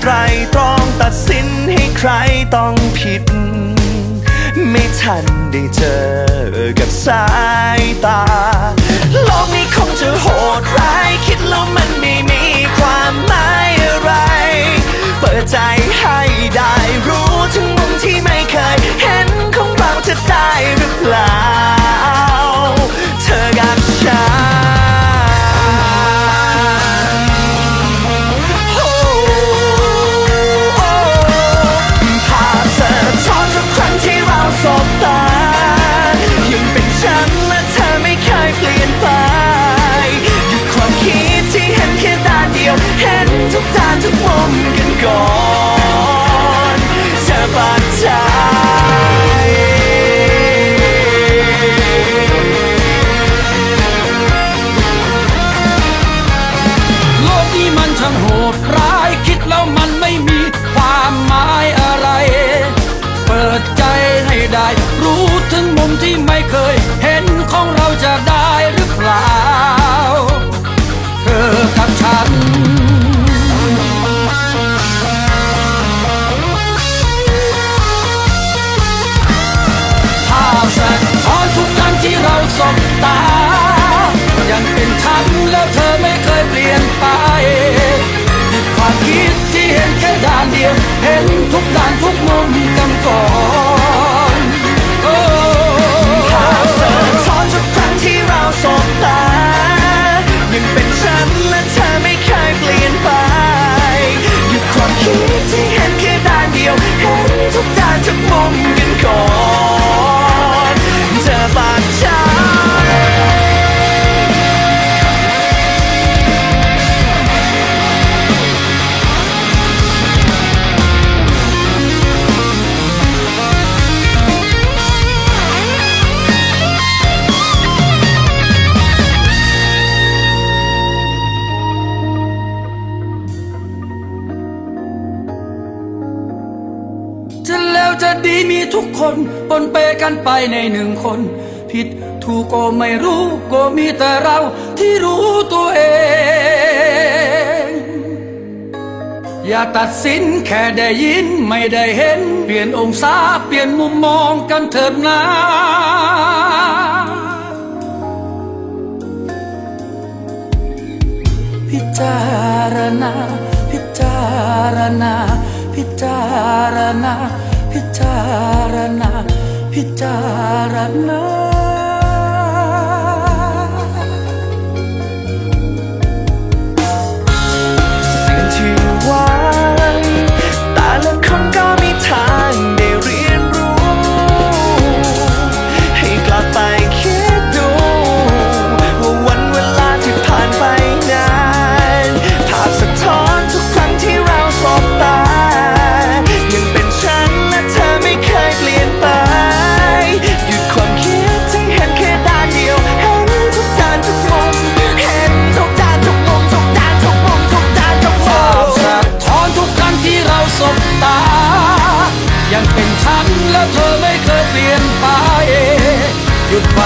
ไตรตรองตัดสินให้ใครต้องผิด ไม่ทันได้เจอกับสายตา โลกนี้คงจะโหดร้าย ดร้ายคิดแล้วมันไม่มีความหมายอะไร เปิดใจให้ได้ รู้ถึงมุมที่ไม่เคย เห็นของเราจะได้ ดีมีทุกคนปนเปกันไปในหนึ่งคน ผิดถูกก็ไม่รู้ก็มีแต่เราที่รู้ตัวเอง อย่าตัดสินแค่ได้ยินไม่ได้เห็น เปลี่ยนองศาเปลี่ยนมุมมองกันเถิดนะพิจารณา พิจารณา พิจารณา พิจารณาพิจารณา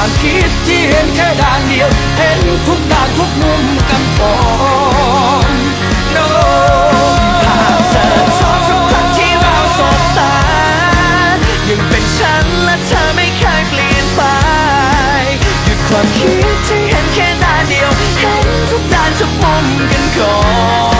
ความคิดที่เห็นแค่ด้านเดียว เห็นทุกด้านทุกมุมกันก่อนโน้ภาพเธอชอบทุกครั้งที่เราสบตายังเป็นฉันและเธอไม่เคยเปลี่ยนไปหยุดความคิดที่เห็นแค่ด้านเดียว เห็นทุกด้านทุกมุมกันก่อน